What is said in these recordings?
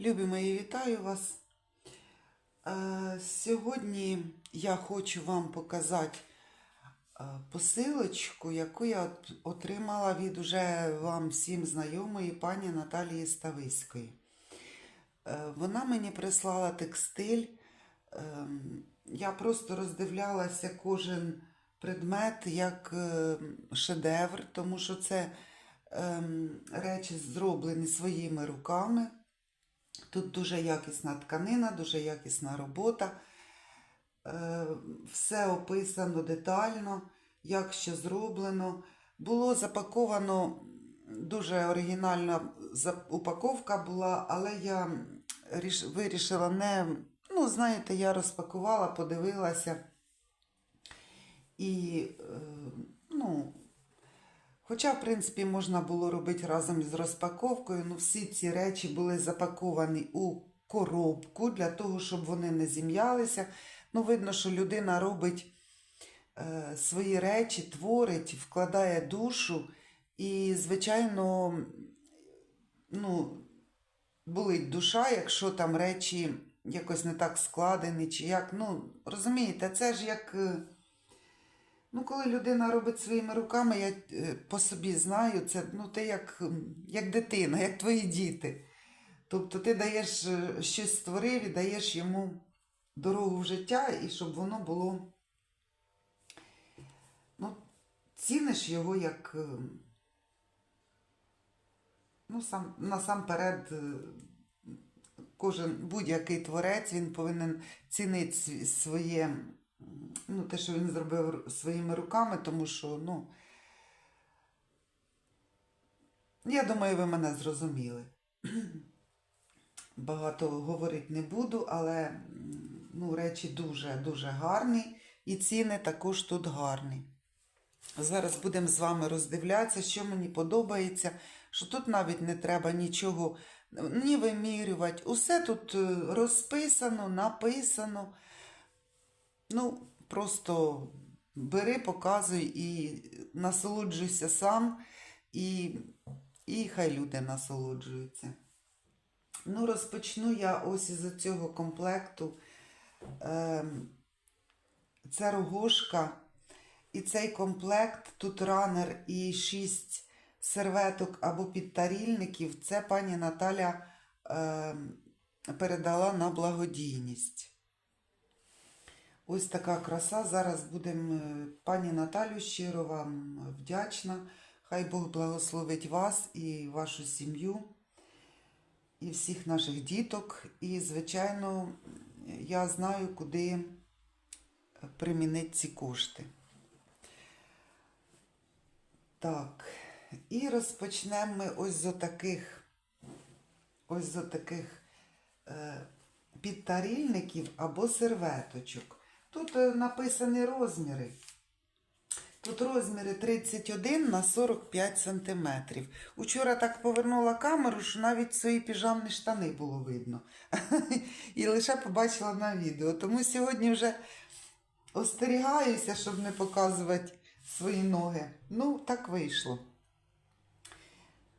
Любі мої, вітаю вас. Е, Сьогодні я хочу вам показати е, посилочку, яку я отримала від уже вам всім знайомої пані Наталії Стависької. Е, Вона мені прислала текстиль. Я просто роздивлялася кожен предмет як шедевр, тому що це ем, речі зроблені своїми руками. Тут дуже якісна тканина, дуже якісна робота. Е, Все описано детально, як що зроблено. Було запаковано дуже оригінальна упаковка була, але я вирішила не. Ну, знаєте, я розпакувала, подивилася. І, е, Хоча, в принципі, можна було робити разом із розпаковкою, ну всі ці речі були запаковані у коробку для того, щоб вони не зім'ялися. Ну, видно, що людина робить е, свої речі, творить, вкладає душу. І, звичайно, ну, болить душа, якщо там речі якось не так складені, чи як. Ну, розумієте, це ж як. Ну, коли людина робить своїми руками, я е, по собі знаю, це ну, ти як, як дитина, як твої діти. Тобто ти даєш е, щось створив і даєш йому дорогу в життя, і щоб воно було. Ну, ціниш його як. е, Ну, сам, насамперед, кожен будь-який творець він повинен цінити своє, ну, те, що він зробив своїми руками, тому що, ну, я думаю, ви мене зрозуміли. Багато говорити не буду, але ну, речі дуже-дуже гарні, і ціни також тут гарні. Зараз будемо з вами роздивлятися, що мені подобається, що тут навіть не треба нічого ні вимірювати. Усе тут е, розписано, написано. Ну, просто бери, показуй і насолоджуйся сам, і, і хай люди насолоджуються. Ну, розпочну я ось із цього комплекту. Ем, це рогошка. І цей комплект, тут ранер і шість серветок або підтарільників, це пані Наталя е, передала на благодійність. Ось така краса. Зараз будемо е, пані Наталю щиро вам вдячна. Хай Бог благословить вас і вашу сім'ю, і всіх наших діток. І, звичайно, я знаю, куди примінити ці кошти. Так, і розпочнемо ми ось з таких, ось з таких е, підтарільників або серветочок. Тут е, написані розміри. Тут розміри 31 на 45 сантиметрів. Учора так повернула камеру, що навіть свої піжамні штани було видно. І лише побачила на відео. Тому сьогодні вже остерігаюся, щоб не показувати свої ноги. Ну, так вийшло.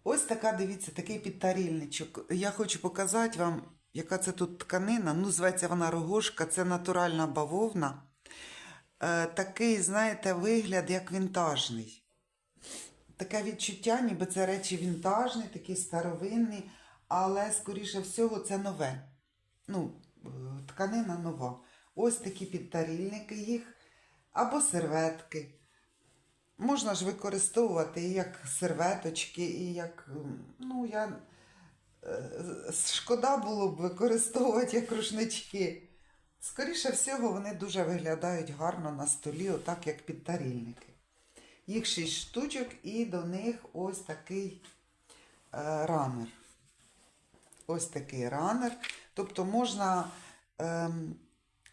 Ось така, дивіться, такий підтарільничок. Я хочу показати вам, яка це тут тканина. Ну, зветься вона рогошка, це натуральна бавовна. Е, такий, знаєте, вигляд, як вінтажний. Таке відчуття, ніби це речі вінтажні, такі старовинні, але, скоріше всього, це нове. Ну, е, тканина нова. Ось такі підтарільники їх, або серветки. Можна ж використовувати і як серветочки, і як. Ну, я. Е, Шкода було б використовувати як рушнички. Скоріше всього, вони дуже виглядають гарно на столі, отак як підтарільники. Їх шість штучок, і до них ось такий е, ранер. Ось такий ранер. Тобто можна ем,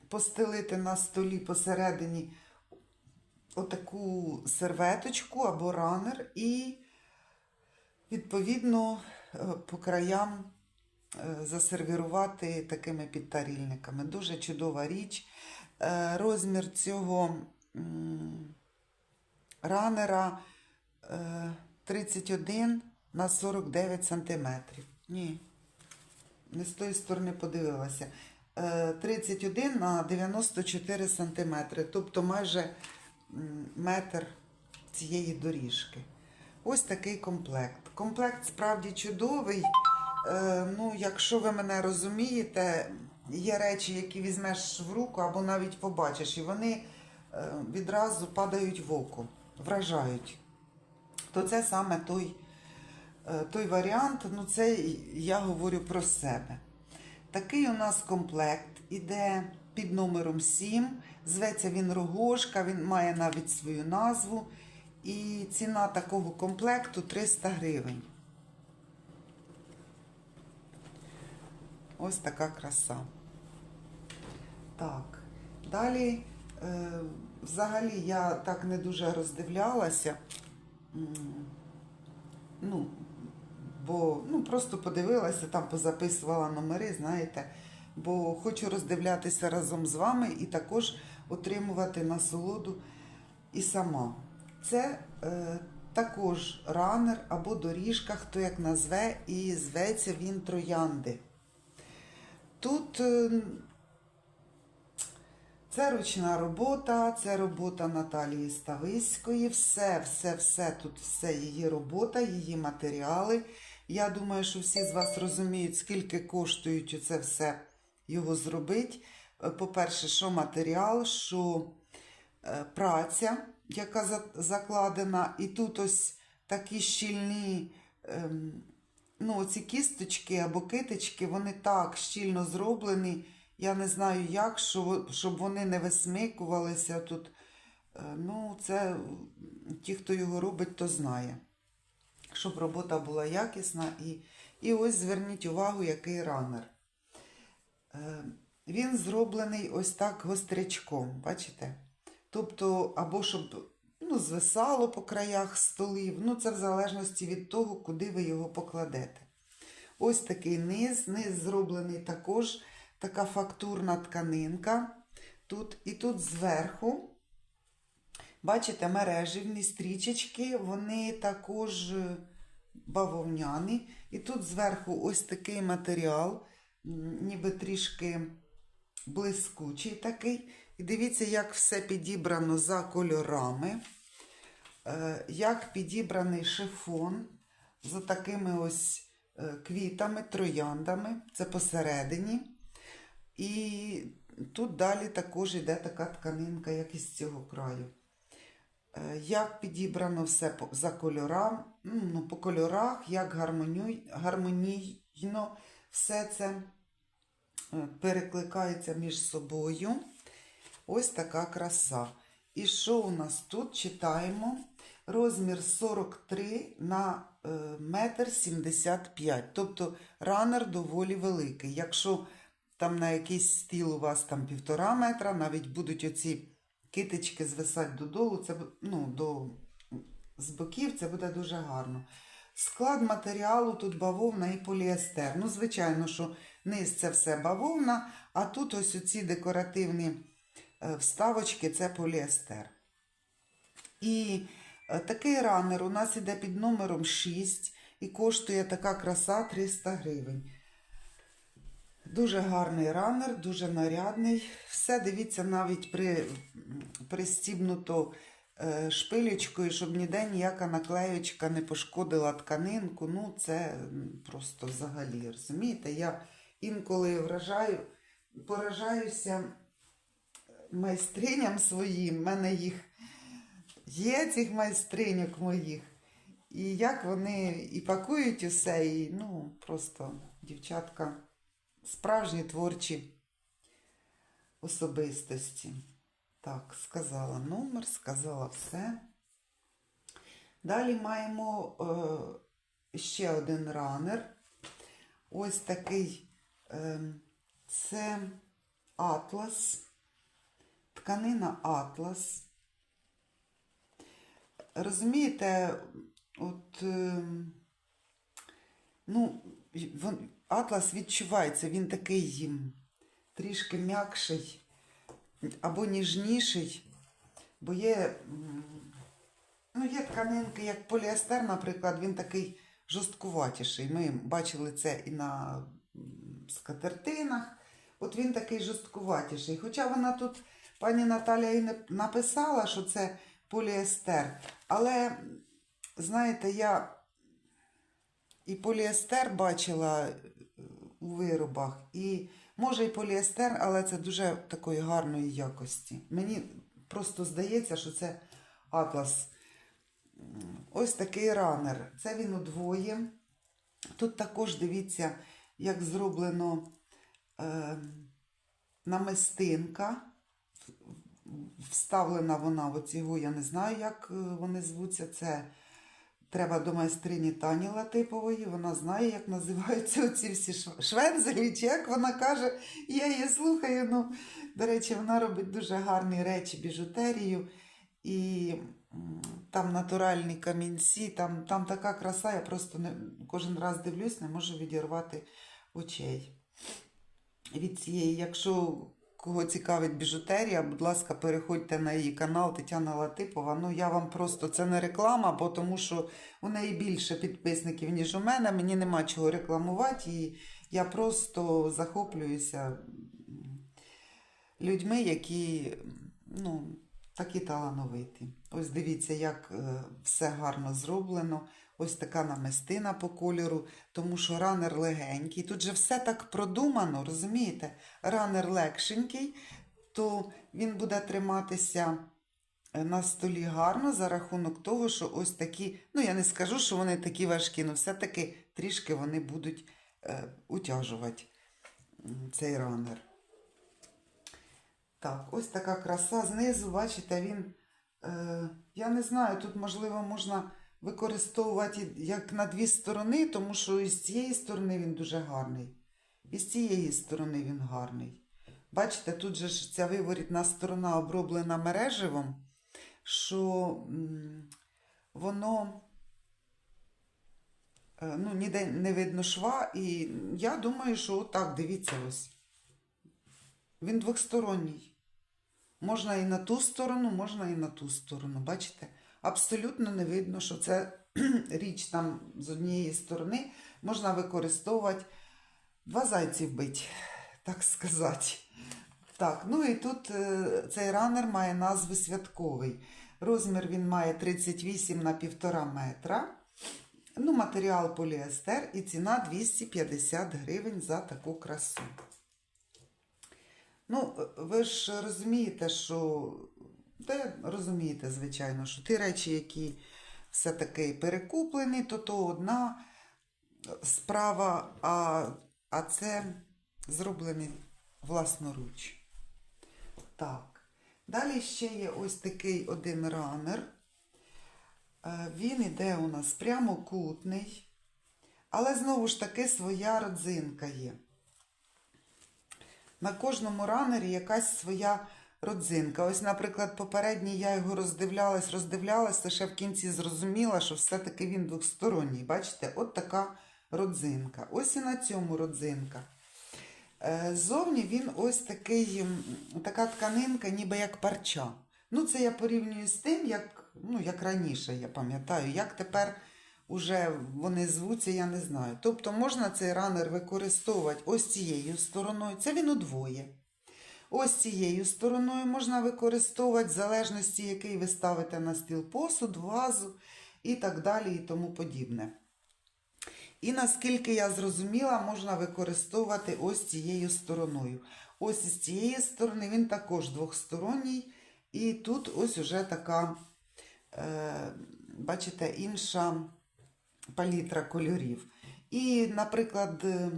постелити на столі посередині отаку серветочку або ранер і, відповідно, е, по краям е, засервірувати такими підтарільниками. Дуже чудова річ. Е, Розмір цього ранера е, 31 на 49 сантиметрів. Ні. не з тої сторони подивилася. Е, 31 на 94 сантиметри, тобто майже метр цієї доріжки. Ось такий комплект. Комплект справді чудовий. Е, ну, якщо ви мене розумієте, є речі, які візьмеш в руку або навіть побачиш, і вони е, відразу падають в око, вражають. То це саме той, е, той варіант, ну це я говорю про себе. Такий у нас комплект іде під номером 7. Зветься він Рогошка, він має навіть свою назву. І ціна такого комплекту 300 гривень. Ось така краса. Так. Далі, е, взагалі, я так не дуже роздивлялася. Ну, бо ну, просто подивилася, там позаписувала номери, знаєте, бо хочу роздивлятися разом з вами і також отримувати насолоду і сама. Це е, також ранер або доріжка, хто як назве, і зветься він троянди. Тут е, це ручна робота, це робота Наталії Стависької. Все, все, все тут, все її робота, її матеріали. Я думаю, що всі з вас розуміють, скільки коштують це все його зробити. Е, По-перше, що матеріал, що е, праця, яка закладена, і тут ось такі щільні. ем, Ну, ці кісточки або китички, вони так щільно зроблені. Я не знаю як, що, щоб вони не висмикувалися тут. Е, Ну, це ті, хто його робить, то знає. Щоб робота була якісна. І, і ось зверніть увагу, який ранер. Е, Він зроблений ось так гострячком, бачите? Тобто, або щоб ну, звисало по краях столів. Ну, це в залежності від того, куди ви його покладете. Ось такий низ. Низ зроблений також така фактурна тканинка. Тут, і тут зверху, бачите, мереживні стрічечки, вони також е, бавовняні. І тут зверху ось такий матеріал, ніби трішки блискучий такий. І дивіться, як все підібрано за кольорами, Е, як підібраний шифон з такими ось е, квітами, трояндами. Це посередині. І тут далі також йде така тканинка, як із цього краю. Е, Як підібрано все за кольорам, ну, по кольорах, як гармонійно все це перекликається між собою. Ось така краса. І що у нас тут? Читаємо. Розмір 43 на е, метр 75. Тобто ранер доволі великий. Якщо там на якийсь стіл у вас там півтора метра, навіть будуть оці китички звисати додолу, це ну, до, з боків, це буде дуже гарно. Склад матеріалу тут бавовна і поліестер. Ну, звичайно, що низ це все бавовна, а тут ось оці декоративні е, вставочки це поліестер. І е, такий ранер у нас іде під номером 6 і коштує така краса 300 гривень. Дуже гарний ранер, дуже нарядний. Все дивіться навіть при, пристібнуто е, шпилечкою, щоб ніде ніяка наклеючка не пошкодила тканинку. Ну, це просто взагалі, розумієте? Я інколи вражаю, поражаюся майстриням своїм. У мене їх є, цих майстриньок моїх. І як вони і пакують усе, і ну, просто дівчатка справжні творчі особистості. Так, сказала номер, сказала все. Далі маємо е, ще один ранер. Ось такий е, це атлас, тканина атлас. Розумієте, от, е, ну, атлас відчувається, він такий трішки м'якший або ніжніший, бо є, ну, є тканинки, як поліестер, наприклад, він такий жорсткуватіший. Ми бачили це і на скатертинах. От він такий жорсткуватіший. Хоча вона тут, пані Наталя, і написала, що це поліестер. Але, знаєте, я і поліестер бачила е, у виробах, і може і поліестер, але це дуже такої гарної якості. Мені просто здається, що це атлас. Ось такий ранер. Це він удвоє. Тут також дивіться, як зроблено е, намистинка. Вставлена вона в оцього, я не знаю, як е, вони звуться. Це треба до майстрині Тані Латипової. Вона знає, як називаються оці всі шв- швензелі, чи як вона каже, я її слухаю. Ну, до речі, вона робить дуже гарні речі, біжутерію. І там натуральні камінці, там, там така краса, я просто не, кожен раз дивлюсь, не можу відірвати очей. Від цієї, якщо кого цікавить біжутерія, будь ласка, переходьте на її канал Тетяна Латипова. Ну, я вам просто це не реклама, бо тому що у неї більше підписників, ніж у мене. Мені нема чого рекламувати, і я просто захоплююся людьми, які ну, такі талановиті. Ось дивіться, як е, все гарно зроблено. Ось така намистина по кольору, тому що ранер легенький. Тут же все так продумано, розумієте? Ранер легшенький, то він буде триматися е, на столі гарно за рахунок того, що ось такі, ну я не скажу, що вони такі важкі, але все-таки трішки вони будуть е, утяжувати цей ранер. Так, ось така краса. Знизу, бачите, він, е, я не знаю, тут, можливо, можна використовувати як на дві сторони, тому що із цієї сторони він дуже гарний. І з цієї сторони він гарний. Бачите, тут же ж ця виворітна сторона оброблена мереживом, що воно е, ну, ніде не видно шва. І я думаю, що отак, дивіться ось. Він двохсторонній. Можна і на ту сторону, можна і на ту сторону. Бачите? Абсолютно не видно, що це річ там з однієї сторони можна використовувати два зайці вбити, так сказати. Так, ну і тут е, цей ранер має назву святковий. Розмір він має 38 на 1,5 метра. Ну, матеріал поліестер і ціна 250 гривень за таку красу. Ну, ви ж розумієте, що. Та розумієте, звичайно, що ті речі, які все-таки перекуплені, то то одна справа, а, а це зроблений власноруч. Так. Далі ще є ось такий один ранер. Е, Він іде у нас прямокутний, але знову ж таки своя родзинка є. На кожному ранері якась своя родзинка. Ось, наприклад, попередній я його роздивлялась, роздивлялась, лише в кінці зрозуміла, що все-таки він двосторонній. Бачите, от така родзинка. Ось і на цьому родзинка. Е, Ззовні він ось такий, така тканинка, ніби як парча. Ну, це я порівнюю з тим, як, ну, як раніше, я пам'ятаю, як тепер уже вони звуться, я не знаю. Тобто можна цей ранер використовувати ось цією стороною. Це він удвоє. Ось цією стороною можна використовувати, в залежності, який ви ставите на стіл посуд, вазу і так далі, і тому подібне. І наскільки я зрозуміла, можна використовувати ось цією стороною. Ось із цієї сторони він також двохсторонній. І тут ось уже така, е, бачите, інша палітра кольорів. І, наприклад, е,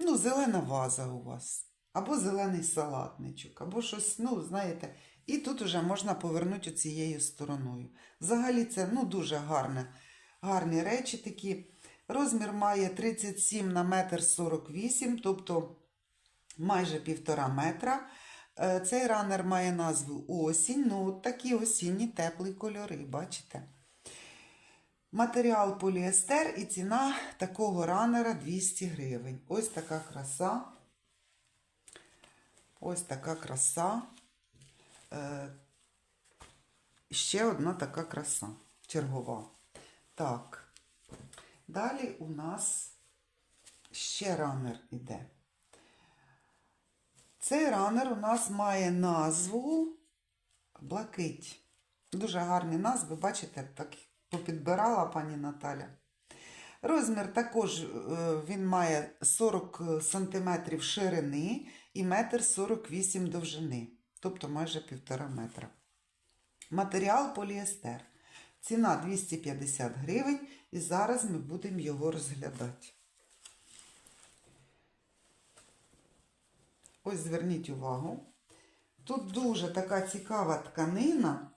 ну, зелена ваза у вас, або зелений салатничок, або щось, ну, знаєте, і тут уже можна повернути цією стороною. Взагалі, це ну, дуже гарне, гарні речі такі. Розмір має 37 на метр 48, тобто майже півтора метра. Е, Цей ранер має назву осінь. Ну, такі осінні теплі кольори, бачите? Матеріал поліестер і ціна такого ранера 200 гривень. Ось така краса. Ось така краса. Е, ще одна така краса. Чергова. Так. Далі у нас ще ранер іде. Цей ранер у нас має назву Блакить. Дуже гарні назви, бачите, так попідбирала пані Наталя. Розмір також е, він має 40 см ширини і 1,48 м довжини, тобто майже 1,5 метра. Матеріал поліестер. Ціна 250 гривень, і зараз ми будемо його розглядати. Ось зверніть увагу. Тут дуже така цікава тканина.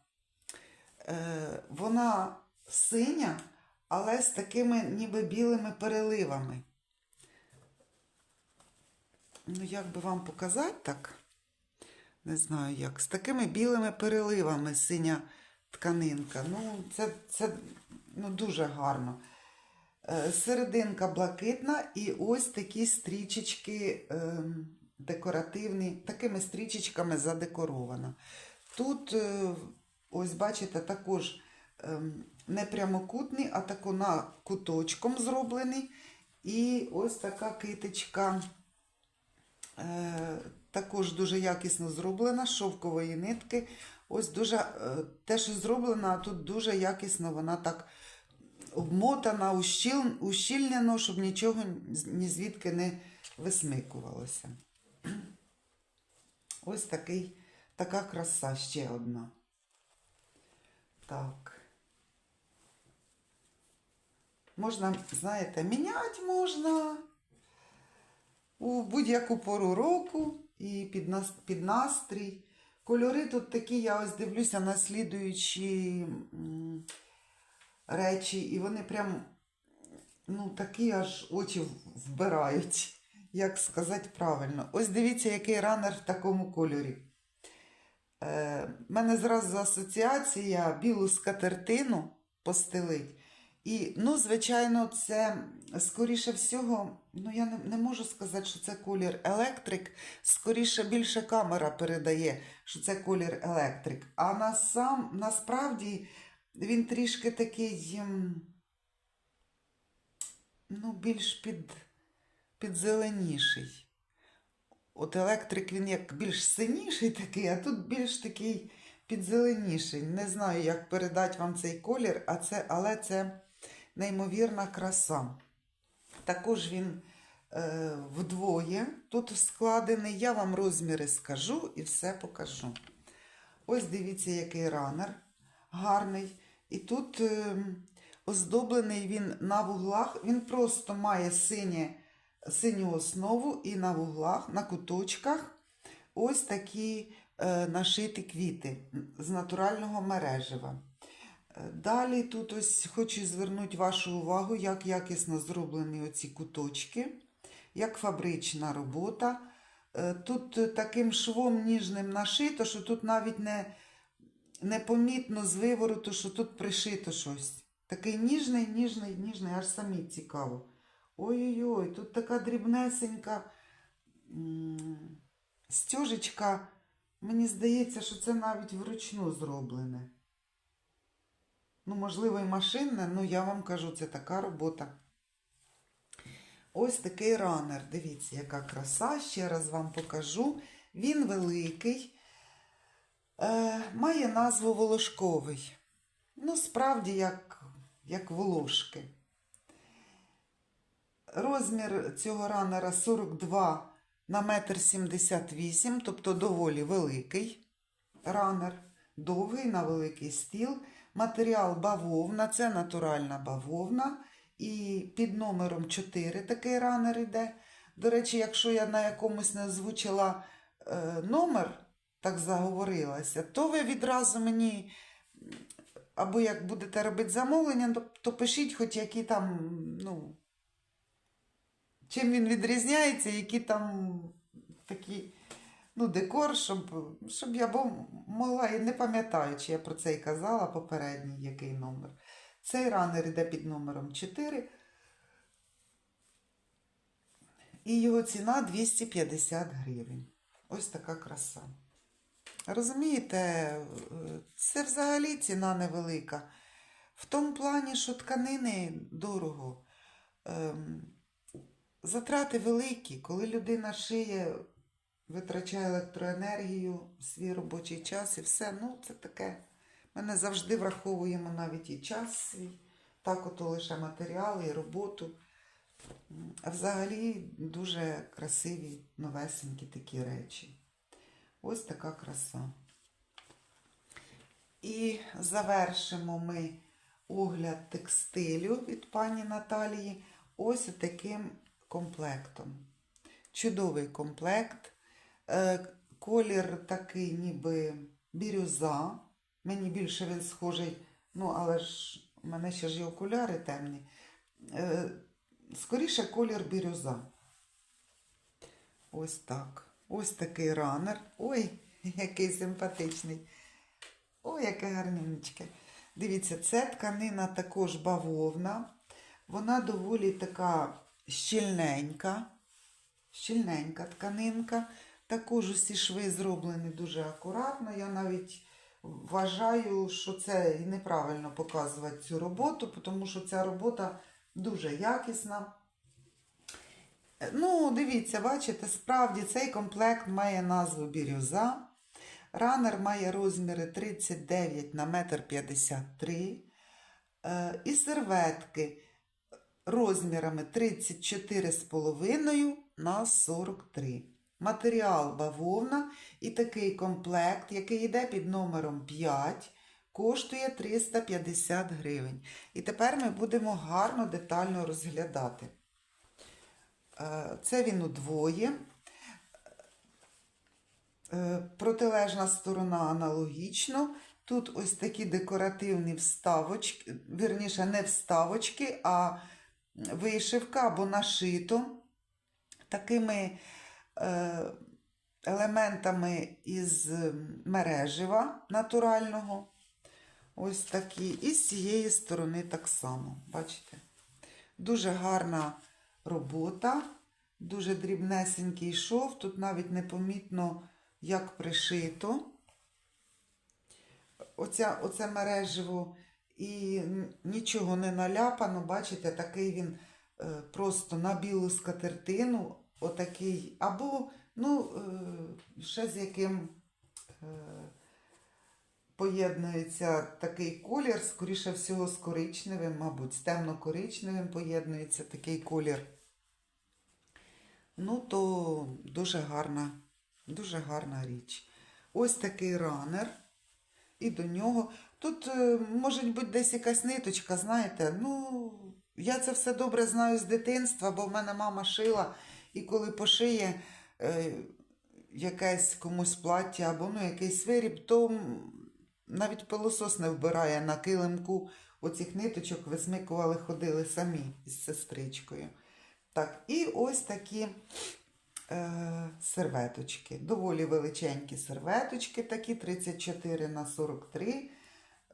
Е, вона синя, але з такими ніби білими переливами. Ну, як би вам показати так? Не знаю як. З такими білими переливами синя тканинка. Ну, це, це ну, дуже гарно. Е, Серединка блакитна і ось такі стрічечки е, декоративні, такими стрічечками задекорована. Тут, е, ось бачите, також е, не прямокутний, а тако на куточком зроблений. І ось така китичка. Е, також дуже якісно зроблена, шовкової нитки. Ось дуже е, те, що зроблено, а тут дуже якісно вона так обмотана, ущіл, ущільнено, щоб нічого ні звідки не висмикувалося. Ось такий, така краса ще одна. Так. Можна, знаєте, міняти можна у будь-яку пору року і під, нас, під настрій. Кольори тут такі, я ось дивлюся на слідуючі речі, і вони прям ну, такі аж очі вбирають. Як сказати правильно. Ось дивіться, який ранер в такому кольорі. Е, мене зразу асоціація білу скатертину постелить. І, ну, звичайно, це скоріше всього, ну я не, не можу сказати, що це колір електрик. Скоріше більше камера передає, що це колір електрик. А на сам, насправді він трішки такий, ем, ну, більш під, підзеленіший. От електрик він як більш синіший такий, а тут більш такий підзеленіший. Не знаю, як передати вам цей колір, а це, але це неймовірна краса. Також він е, вдвоє тут складений. Я вам розміри скажу і все покажу. Ось дивіться, який ранер гарний. І тут е, оздоблений він на вуглах. Він просто має синє, синю основу і на вуглах, на куточках ось такі е, нашиті квіти з натурального мережева. Далі тут ось хочу звернути вашу увагу, як якісно зроблені оці куточки, як фабрична робота. Е, Тут таким швом ніжним нашито, що тут навіть не, непомітно з вивороту, що тут пришито щось. Такий ніжний, ніжний, ніжний, аж самі цікаво. Ой-ой-ой, тут така дрібнесенька стежечка. Мені здається, що це навіть вручну зроблене. Ну, можливо, і машинне, ну я вам кажу, це така робота. Ось такий ранер. Дивіться, яка краса. Ще раз вам покажу. Він великий, е, має назву волошковий. Ну, справді, як, як волошки. Розмір цього ранера 42 на 1,78 м, тобто доволі великий ранер, довгий на великий стіл. Матеріал бавовна, це натуральна бавовна. І під номером 4 такий ранер йде. До речі, якщо я на якомусь не озвучила е, номер, так заговорилася, то ви відразу мені, або як будете робити замовлення, то, то пишіть, хоч які там, ну, чим він відрізняється, які там такі ну, декор, щоб, щоб я могла, і не пам'ятаю, чи я про це і казала попередній, який номер. Цей ранер йде під номером 4. І його ціна 250 гривень. Ось така краса. Розумієте, це взагалі ціна невелика. В тому плані, що тканини дорого. Ем, затрати великі, коли людина шиє, витрачає електроенергію, свій робочий час і все. Ну, це таке. Ми не завжди враховуємо навіть і час свій, так ото лише матеріали і роботу. А взагалі дуже красиві, новесенькі такі речі. Ось така краса. І завершимо ми огляд текстилю від пані Наталії ось таким комплектом. Чудовий комплект. Е, Колір такий, ніби бірюза. Мені більше він схожий, ну, але ж у мене ще ж і окуляри темні. Е, Скоріше колір бірюза. Ось так. Ось такий ранер. Ой, який симпатичний. Ой, яке гарненьке. Дивіться, це тканина також бавовна. Вона доволі така щільненька. Щільненька тканинка. Також усі шви зроблені дуже акуратно. Я навіть вважаю, що це і неправильно показувати цю роботу, тому що ця робота дуже якісна. Е, Ну, дивіться, бачите, справді цей комплект має назву бірюза. Ранер має розміри 39 на 1,53 м. І серветки розмірами 34,5 на 43 Матеріал бавовна і такий комплект, який йде під номером 5, коштує 350 гривень. І тепер ми будемо гарно детально розглядати. Е, Це він удвоє. Е, Протилежна сторона аналогічно. Тут ось такі декоративні вставочки, вірніше, не вставочки, а вишивка або нашито такими елементами із мережива натурального. Ось такі. І з цієї сторони так само. Бачите? Дуже гарна робота, дуже дрібнесенький шов. Тут навіть непомітно, як пришито. Оця, оце мереживо і нічого не наляпано. Бачите, такий він е, просто на білу скатертину, отакий, або, ну, е, ще з яким е, поєднується такий колір, скоріше всього, з коричневим, мабуть, з темно-коричневим поєднується такий колір. Ну, то дуже гарна, дуже гарна річ. Ось такий ранер. І до нього. Тут е, може бути десь якась ниточка, знаєте. Ну, я це все добре знаю з дитинства, бо в мене мама шила, і коли пошиє е, якесь комусь плаття або ну, якийсь виріб, то навіть пилосос не вбирає на килимку оцих ниточок, висмикували, ходили самі з сестричкою. Так, і ось такі е, серветочки. Доволі величенькі серветочки, такі 34 на 43.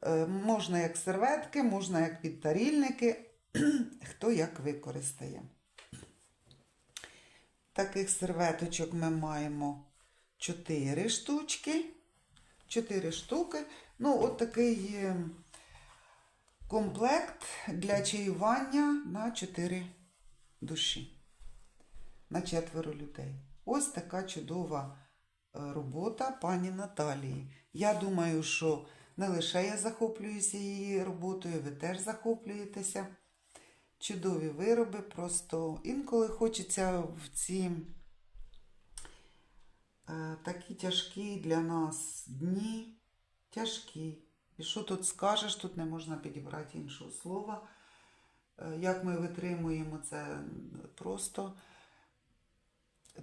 Е, можна як серветки, можна як підтарільники, хто як використає. Таких серветочок ми маємо 4 штучки. 4 штуки. Ну, от такий е, комплект для чаювання на 4 душі на четверо людей. Ось така чудова е, робота пані Наталії. Я думаю, що не лише я захоплююся її роботою, ви теж захоплюєтеся. Чудові вироби, просто інколи хочеться в ці е, такі тяжкі для нас дні, тяжкі. І що тут скажеш, тут не можна підібрати іншого слова. Е, Як ми витримуємо це просто.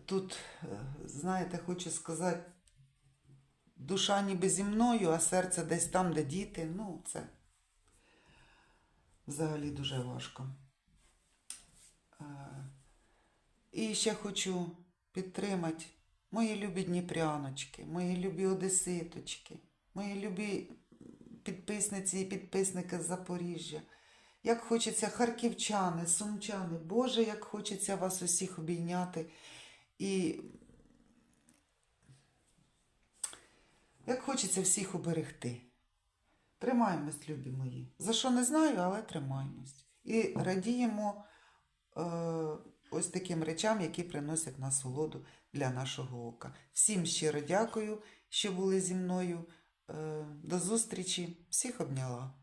Тут, е, знаєте, хочу сказати, душа ніби зі мною, а серце десь там, де діти. Ну, це взагалі дуже важко. І ще хочу підтримати мої любі дніпряночки, мої любі одеситочки, мої любі підписниці і підписники з Запоріжжя. Як хочеться харківчани, сумчани, Боже, як хочеться вас усіх обійняти. І як хочеться всіх уберегти. Тримаємось, любі мої. За що не знаю, але тримаємось. І радіємо ось таким речам, які приносять насолоду для нашого ока. Всім щиро дякую, що були зі мною. Е, До зустрічі. Всіх обняла.